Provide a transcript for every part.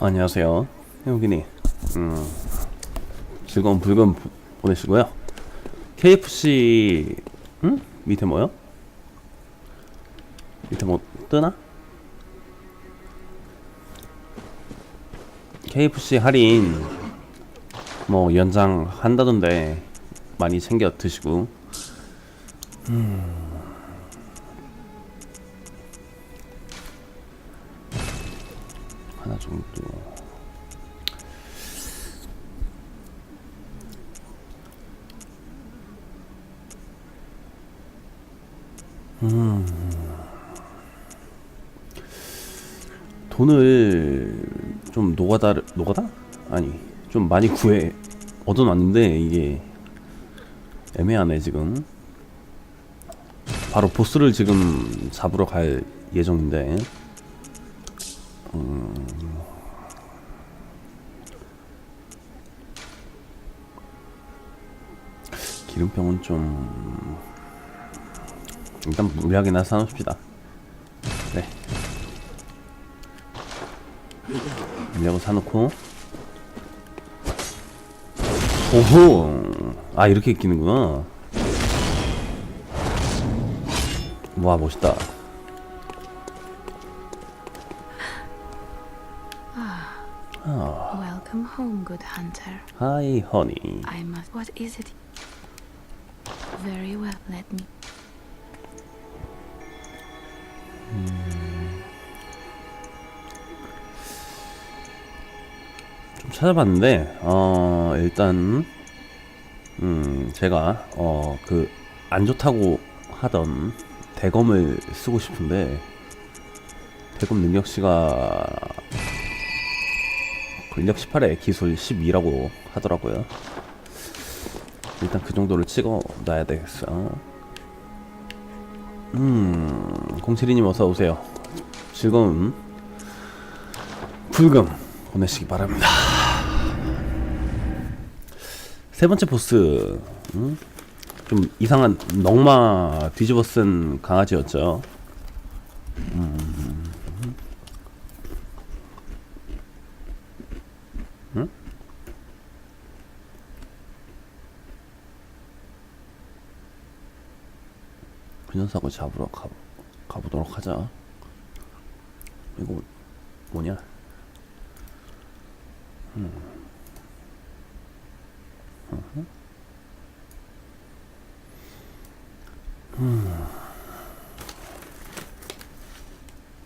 안녕하세요. 해우기니. 음, 즐거운 불금 보- 보내시고요. KFC, 응? 밑에 뭐요? 밑에 뭐 뜨나? KFC 할인 뭐 연장 한다던데 많이 챙겨 드시고. 하 정도. 음. 돈을 좀 노가다 노가다? 아니 좀 많이 구해 얻어놨는데 이게 애매하네 지금. 바로 보스를 지금 잡으러 갈 예정인데. 기름병은 좀 일단 물약이나 사놓읍시다. 네. 물약을 사놓고 오호 아 이렇게 끼는구나. 와 멋있다. Welcome home, good hunter. 하이 허니. I must. What is it? Very well, let me. 좀 찾아봤는데 어 일단 음 제가 어 그 안 좋다고 하던 대검을 쓰고 싶은데 대검 능력치가 근력 18에 기술 12라고 하더라고요. 일단 그 정도를 찍어 놔야 되겠어. 음, 공칠이님 어서 오세요. 즐거운 불금 보내시기 바랍니다. 세 번째 보스 음? 좀 이상한 넝마 뒤집어 쓴 강아지였죠. 그 녀석을 잡으러 가, 가보도록 하자. 이거 뭐냐?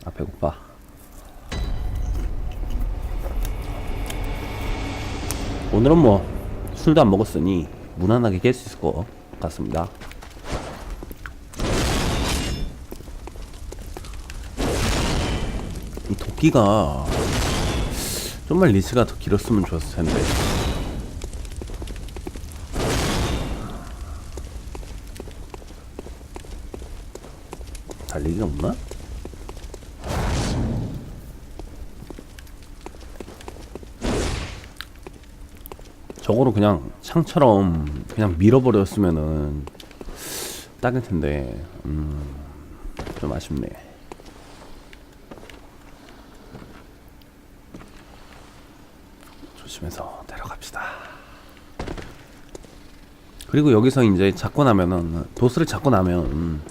아 배고파. 오늘은 뭐 술도 안 먹었으니 무난하게 깰 수 있을 것 같습니다. 도끼가 좀만 리치가 더 길었으면 좋았을 텐데. 달리기가 없나? 저거로 그냥 창처럼 그냥 밀어버렸으면은 딱일 텐데 음, 좀 아쉽네. 조심해서 내려갑시다. 그리고 여기서 이제 잡고 나면은 도스를 잡고 나면 음,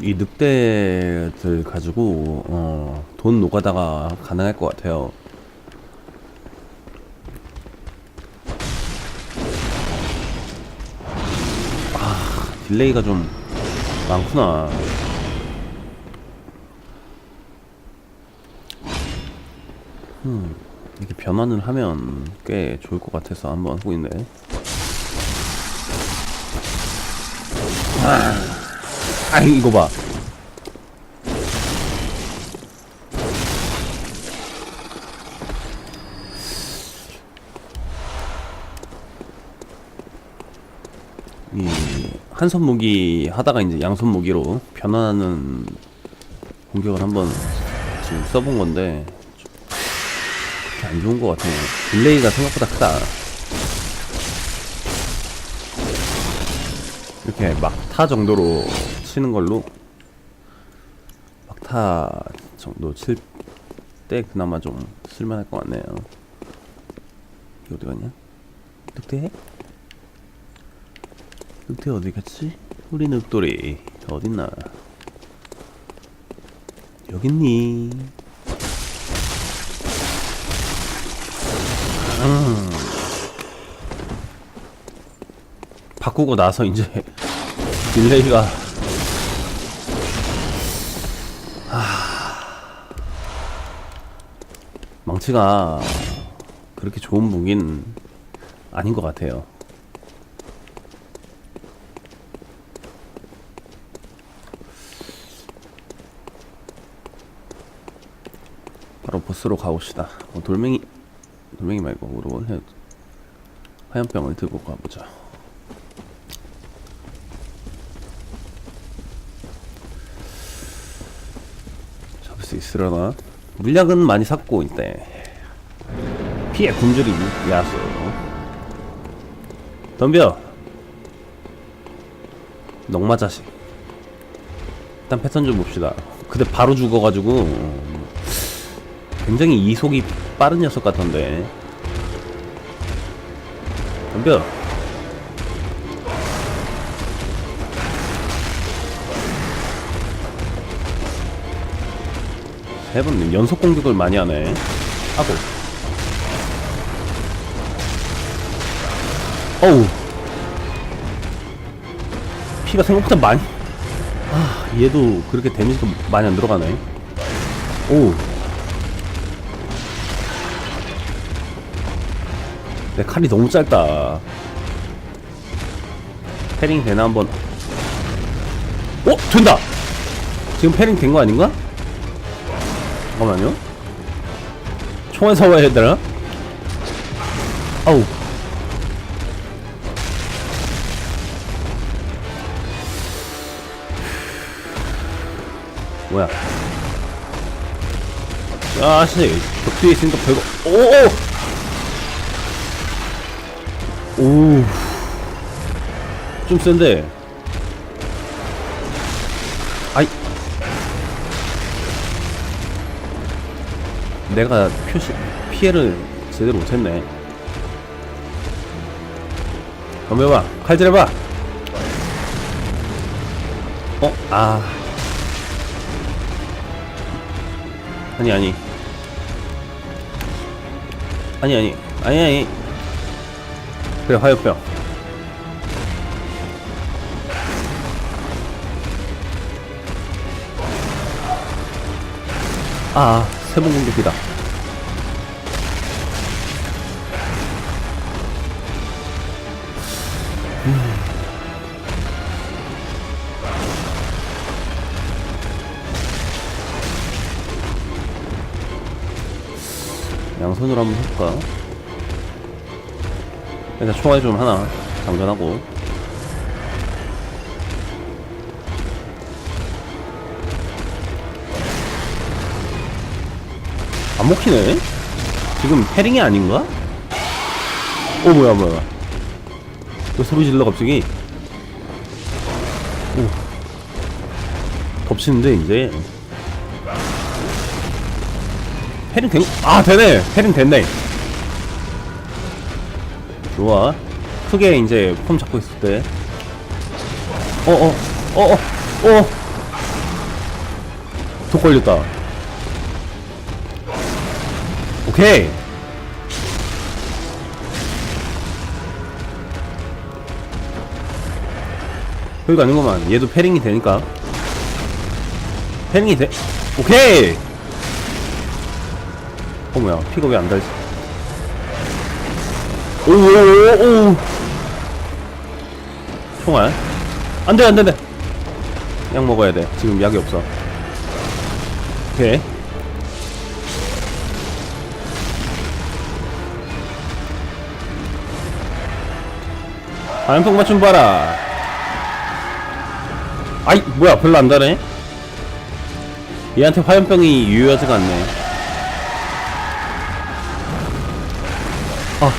이 늑대들 가지고 어, 돈 노가다가 가능할 것 같아요. 아 딜레이가 좀 많구나. 음 이렇게 변환을 하면 꽤 좋을 것 같아서 한번 하고 있네. 아 이거 봐. 이 한손 무기 하다가 이제 양손 무기로 변환하는 공격을 한번 지금 써본 건데 안 좋은 것 같아요. 딜레이가 생각보다 크다. 이렇게 막타 정도로 치는 걸로 한타 정도 칠 때 그나마 좀 쓸만할 것 같네요. 어디 갔냐? 늑대? 늑대 어디 갔지? 우리 늑돌이 어딨나? 여기 있니? 바꾸고 나서 이제 딜레이가 망치가 그렇게 좋은 무기는 아닌 것 같아요. 바로 보스로 가봅시다. 어, 돌멩이, 돌멩이 말고 우로 해 화염병을 들고 가보자. 수 있으려나? 물약은 많이 샀고 이때. 피해 굶주림 야수. 덤벼! 넉마 자식. 일단 패턴 좀 봅시다. 근데 바로 죽어가지고. 음, 굉장히 이속이 빠른 녀석 같던데. 덤벼 해본님 연속 공격을 많이 하네 하고 어우 피가 생각보다 많이 아 얘도 그렇게 데미지가 많이 안 들어가네 오. 내 칼이 너무 짧다 패링 되나 한번 어? 된다! 지금 패링 된 거 아닌가? 잠깐만요. 총알 사와야 되나? 아우. 뭐야? 아, 씨. 벽 뒤에 있으니까 별거. 오! 오. 좀 센데. 아이. 내가 표시 피해를 제대로 못했네. 덤벼봐, 칼질해봐. 어, 아, 아니 아니, 아니 아니, 아니 아니. 그래 화요병. 아, 세 번 공격이다. 양손으로 한번 해볼까? 일단 총알 좀 하나 장전하고 안 먹히네? 지금 패링이 아닌가? 오 뭐야 뭐야. 왜 소리 질러 갑자기? 오. 덮치는데 이제? 패링 된, 아 되네! 패링 됐네. 좋아. 크게 이제 폼 잡고 있을 때. 어어 어어 어. 독 걸렸다 오케이. 여기가 아닌구만. 얘도 패링이 되니까. 패링이 돼? 오케이! 어 뭐야. 피가 왜 안 달지 오오오오. 총알. 안 돼 안 돼 안 돼. 약 먹어야 돼. 지금 약이 없어. 오케이 화염병 맞춤 봐라. 아이 뭐야 별로 안 다네. 얘한테 화염병이 유효하지가 않네. 아.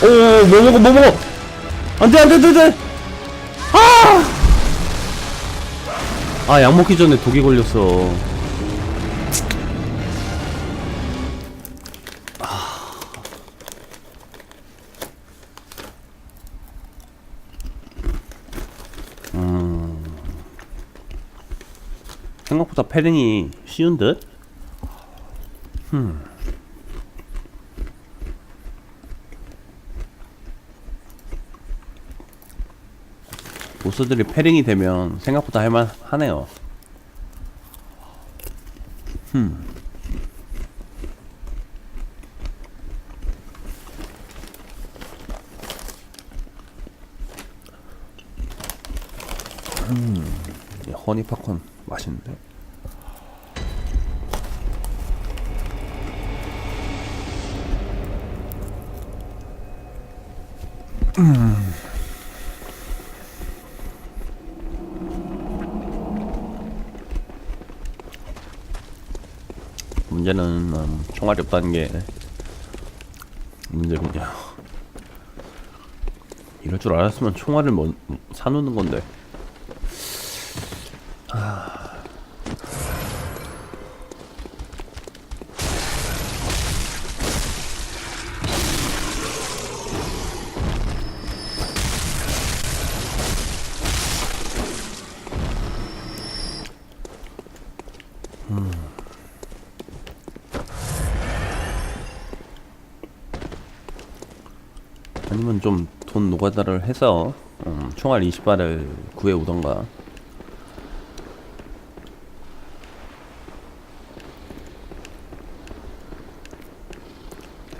오뭐 먹어 뭐 먹어. 안돼 안돼 안돼 안돼. 아! 아, 약 먹기 전에 독이 걸렸어. 생각보다 패링이 쉬운 듯? 보스들이 패링이 되면 생각보다 할만 하네요. 음, 이 허니 팝콘 맛있는데. 문제는 음, 총알이 없다는 게 문제군요. 이럴 줄 알았으면 총알을 뭐 사놓는 건데. 아니면 좀 돈 노가다를 해서 음, 총알 20발을 구해 오던가.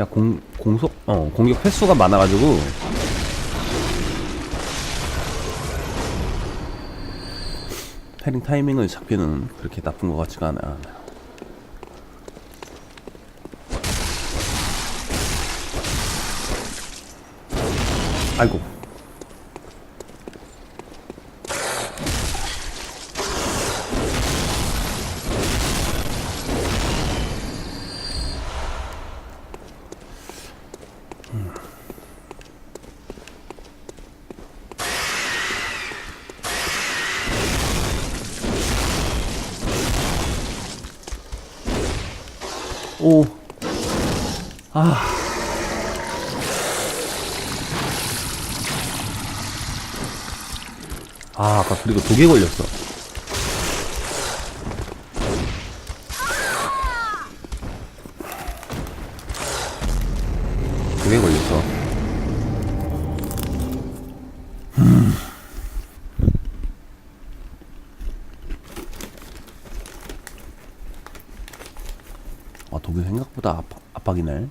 야, 공, 공속, 어, 공격 횟수가 많아가지고. 패링 타이밍을 잡기는 그렇게 나쁜 것 같지가 않아. 아이고. 그리고 독에 걸렸어. 독에 걸렸어. 음. 아, 독이 생각보다 압박, 압박이네.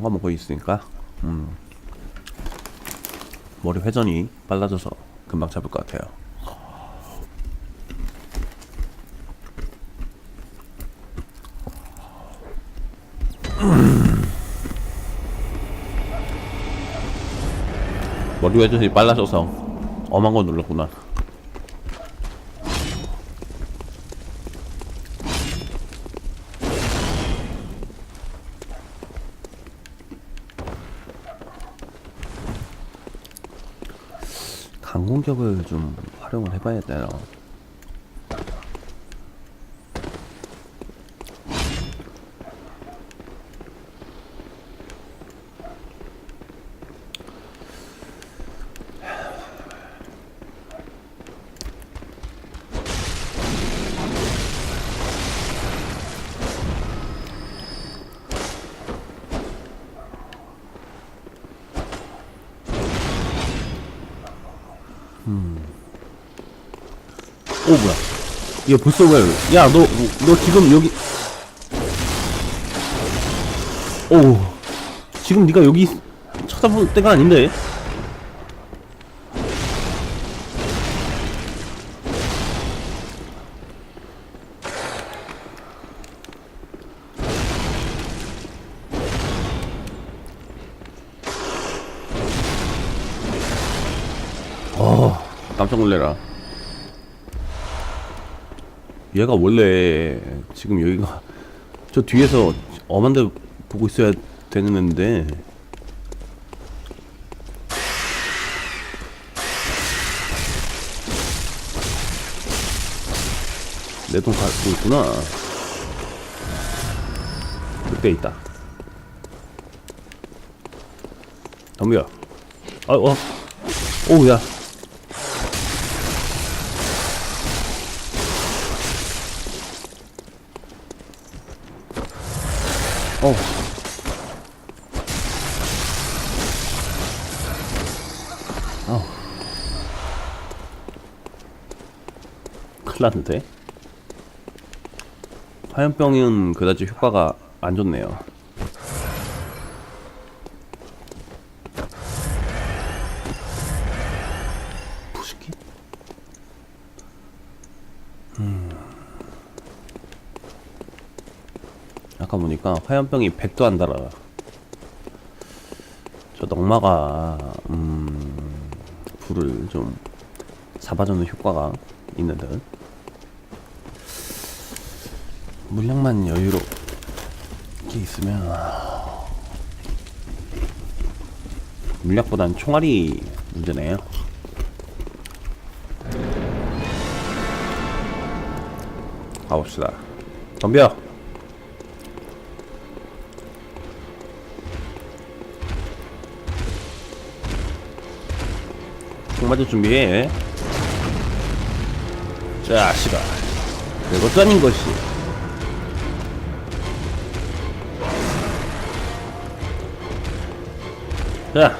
단거 먹고 있으니까 음. 머리 회전이 빨라져서 금방 잡을 것 같아요. 머리 회전이 빨라져서 엄한 거 눌렀구나. 강공격을 좀 활용을 해봐야 돼요. 이거 벌써 왜? 야, 너, 너 지금 여기. 오, 지금 네가 여기 쳐다볼 때가 아닌데. 어, 깜짝 놀래라. 얘가 원래 지금 여기가 저 뒤에서 엄한 데 보고 있어야 되는 애인데 내 돈 갖고 있구나. 늑대 있다. 덤벼. 아, 어. 오, 야. 어. 어. 큰일 났는데? 화염병은 그다지 효과가 안 좋네요. 화염병이 100도 안 달아. 저 넉마가 음, 불을 좀 잡아주는 효과가 있는 듯. 물량만 여유롭게 있으면 물약보단 총알이 문제네요. 가봅시다. 덤벼. 맞을 준비해. 자, 시간. 별것도 아닌 것이. 자,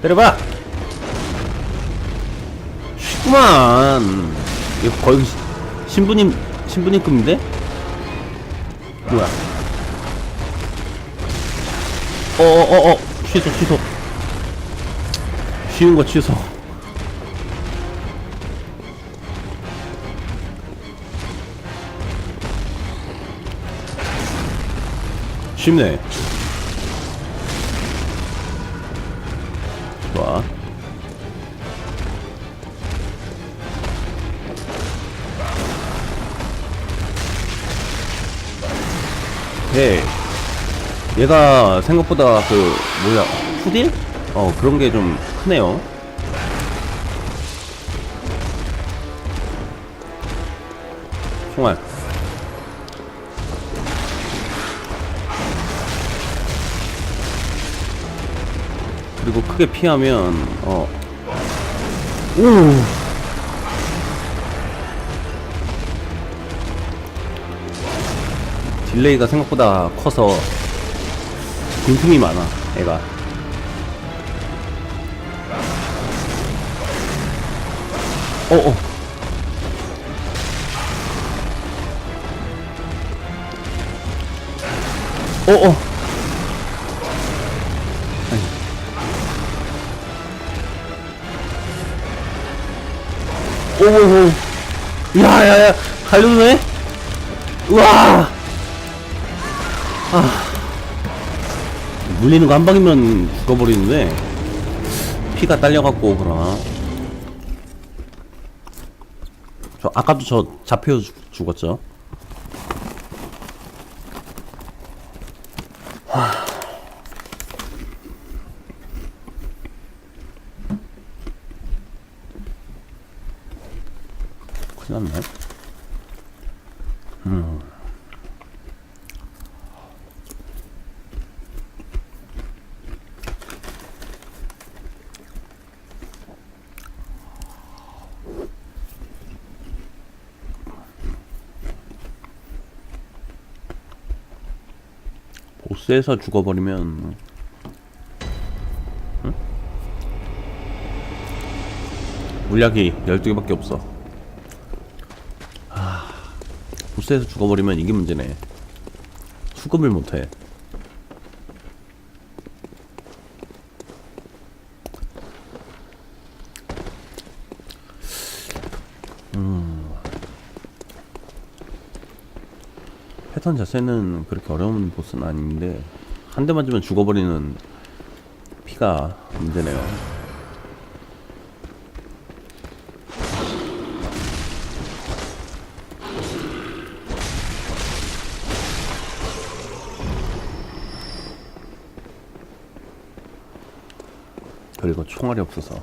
때려봐. 쉽구만. 이거 거의 시- 신부님, 신부님급인데? 뭐야? 어어어어, 취소, 취소. 쉬운 거 취소. 쉽네. 좋아. 헤이. 얘가 생각보다 그 뭐야 후딜? 어 그런 게 좀 크네요. 총알. 그리고 크게 피하면 어. 오. 딜레이가 생각보다 커서 빈틈이 많아 애가 어어 어어 갈려드네? 우와! 물리는 거 한 방이면 죽어버리는데. 피가 딸려갖고 그러나 저 아까도 저 잡혀 죽- 죽었죠 큰일 났네 보스에서 죽어버리면 응? 물약이 12개밖에 없어. 아, 보스에서 죽어버리면 이게 문제네. 수급을 못해 패턴 자체는 그렇게 어려운 보스는 아닌데 한 대 맞으면 죽어버리는 피가 문제네요. 그리고 총알이 없어서.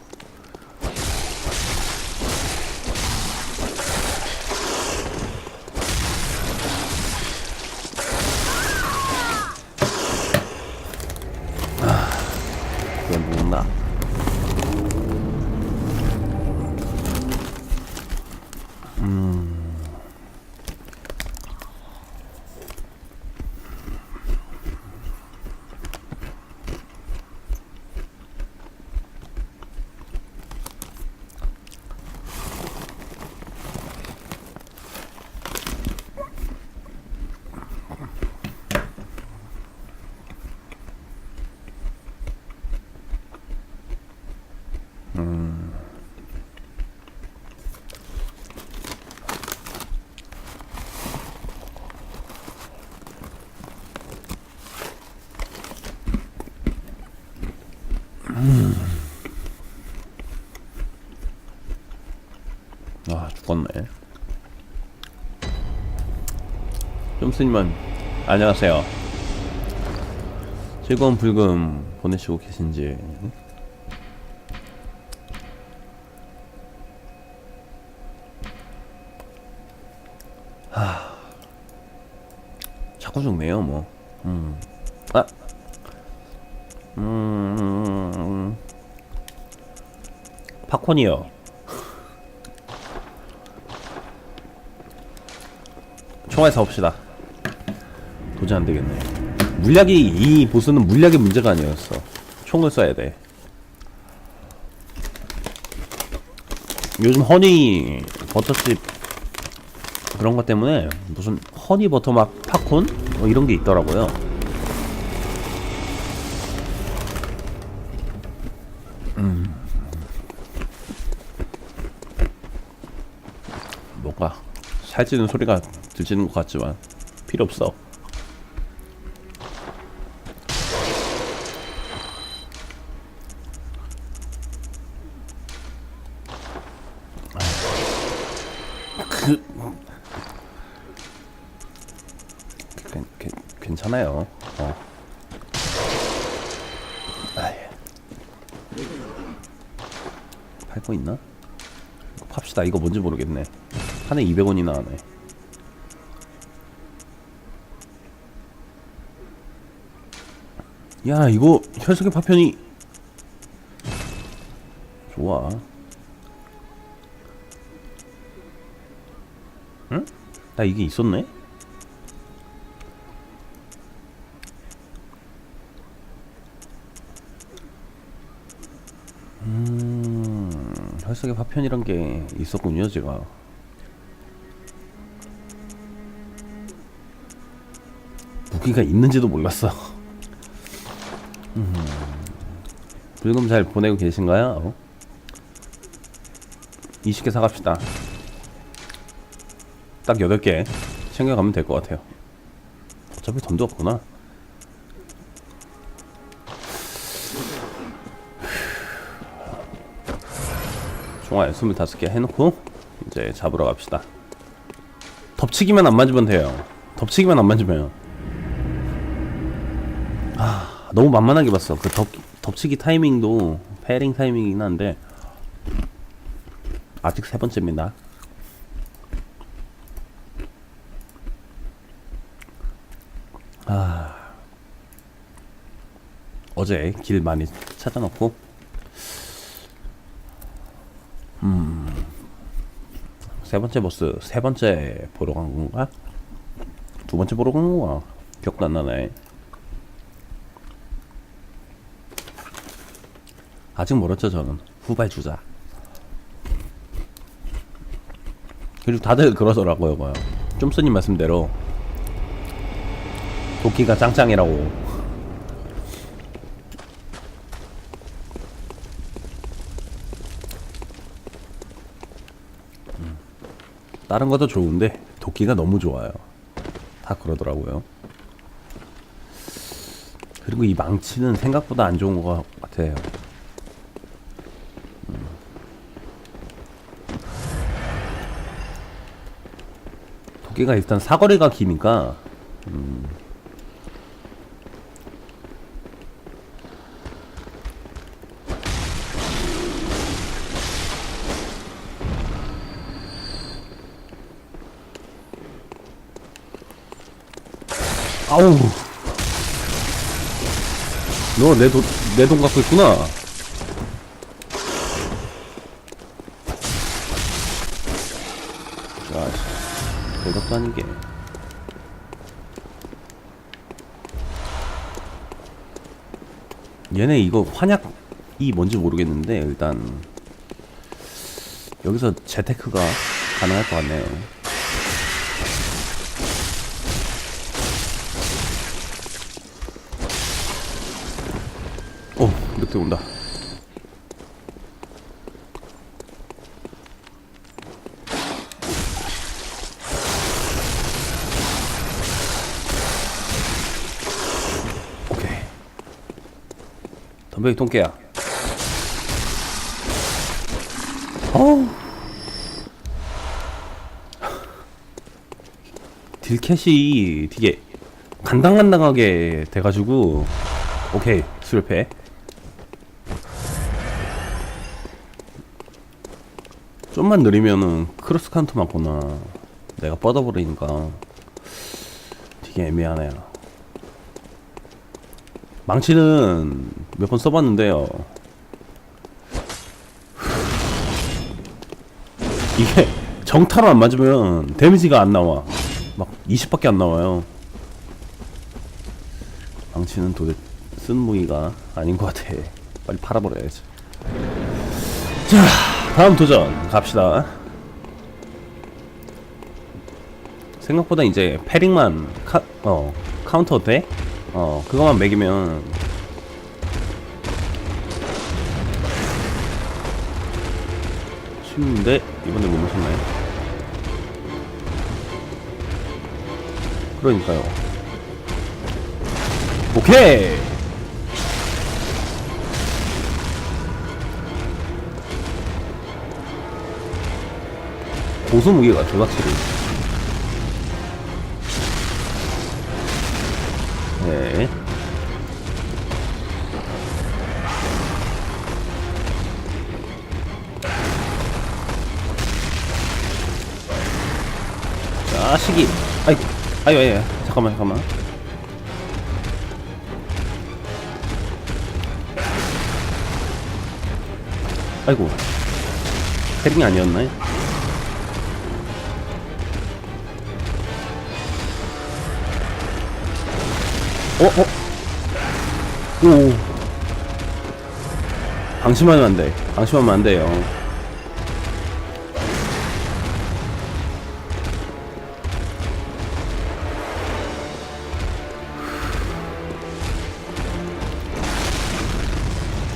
아 죽었네 좀스님은 안녕하세요 즐거운 불금 보내시고 계신지 하... 자꾸 죽네요 뭐 음. 아 음, 음, 음. 팝콘이요 총알 사옵시다. 도저히 안 되겠네. 물약이 이 보스는 물약의 문제가 아니었어. 총을 쏴야 돼. 요즘 허니 버터칩 그런 것 때문에 무슨 허니 버터 막 팝콘 뭐 이런 게 있더라고요. 뭔가 살찌는 소리가 들리는 것 같지만 필요 없어. 그 괜찮아요. 어. 팔거 있나? 팝시다. 이거 뭔지 모르겠네. 한해 200원이나 하네. 야 이거 혈색의 파편이 좋아 응? 나 이게 있었네? 음 혈색의 파편이란 게 있었군요 제가 무기가 있는지도 몰랐어 불금 잘 보내고 계신가요? 20개 사갑시다. 딱 8개 챙겨가면 될 것 같아요. 어차피 돈도 없구나. 총알 25개 해놓고 이제 잡으러 갑시다. 덮치기만 안 맞으면 돼요. 덮치기만 안 맞으면. 아, 너무 만만하게 봤어. 그 덮, 덮치기 타이밍도 페링 타이밍이긴 한데 아직 세 번째입니다. 아 어제 길 많이 찾아놓고 음, 음세 번째 보스 세 번째 보러 간 건가? 두 번째 보러 간 건가? 기억도 안 나네. 아직 멀었죠 저는. 후발 주자. 그리고 다들 그러더라고요 뭐요 좀스님 말씀대로. 도끼가 짱짱이라고. 음. 다른 것도 좋은데 도끼가 너무 좋아요. 다 그러더라고요. 그리고 이 망치는 생각보다 안 좋은 것 같아요 얘가 일단 사거리가 기니까. 음. 아우. 너 내 돈 내 돈 갖고 있구나. 아닌 게. 얘네 이거 환약이 뭔지 모르겠는데, 일단. 여기서 재테크가 가능할 것 같네요. 어, 늑대 온다. 덤벼이 똥개야. 어우. 딜캣이 되게 간당간당하게 돼가지고 오케이 수렵해 좀만 느리면은 크로스 카운트 맞구나 내가 뻗어버리니까 되게 애매하네요 망치는 몇 번 써봤는데요. 이게 정타로 안 맞으면 데미지가 안 나와. 막 20밖에 안 나와요. 망치는 도대 쓴 무기가 아닌 것 같아. 빨리 팔아버려야지. 자 다음 도전 갑시다. 생각보다 이제 패링만 카, 어, 카운터 돼? 어 그거만 매기면. 쉽는데? 이번에 못 맞췄나요? 그러니까요. 오케이! 고수 무게가 더 확실히 네. 자식이 아이 아이 아이. 잠깐만 잠깐만. 아이고. 패링이 아니었나요? 어? 어? 오. 방심하면 안돼. 방심하면 안돼요.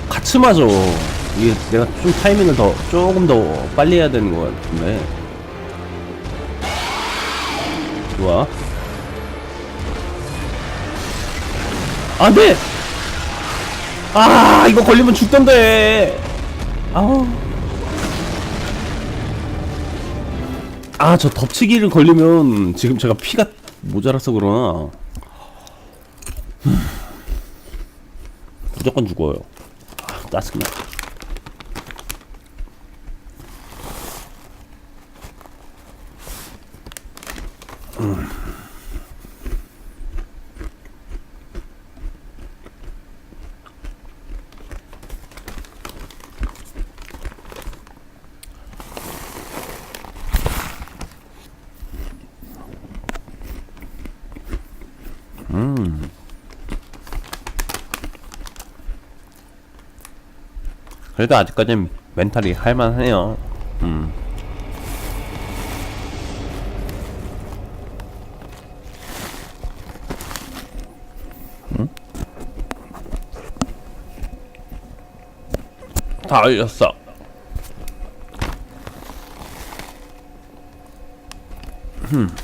같이 맞아. 이게 내가 좀 타이밍을 더 조금 더 빨리 해야 되는 것 같은데. 좋아 안 돼 아 이거 걸리면 죽던데. 아우 아 저 덮치기를 걸리면 지금 제가 피가 모자라서 그러나. 흠. 무조건 죽어요. 아, 짜증나 그래도 아직까진 멘탈이 할만해요. 음. 음? 다 알렸어. 흠.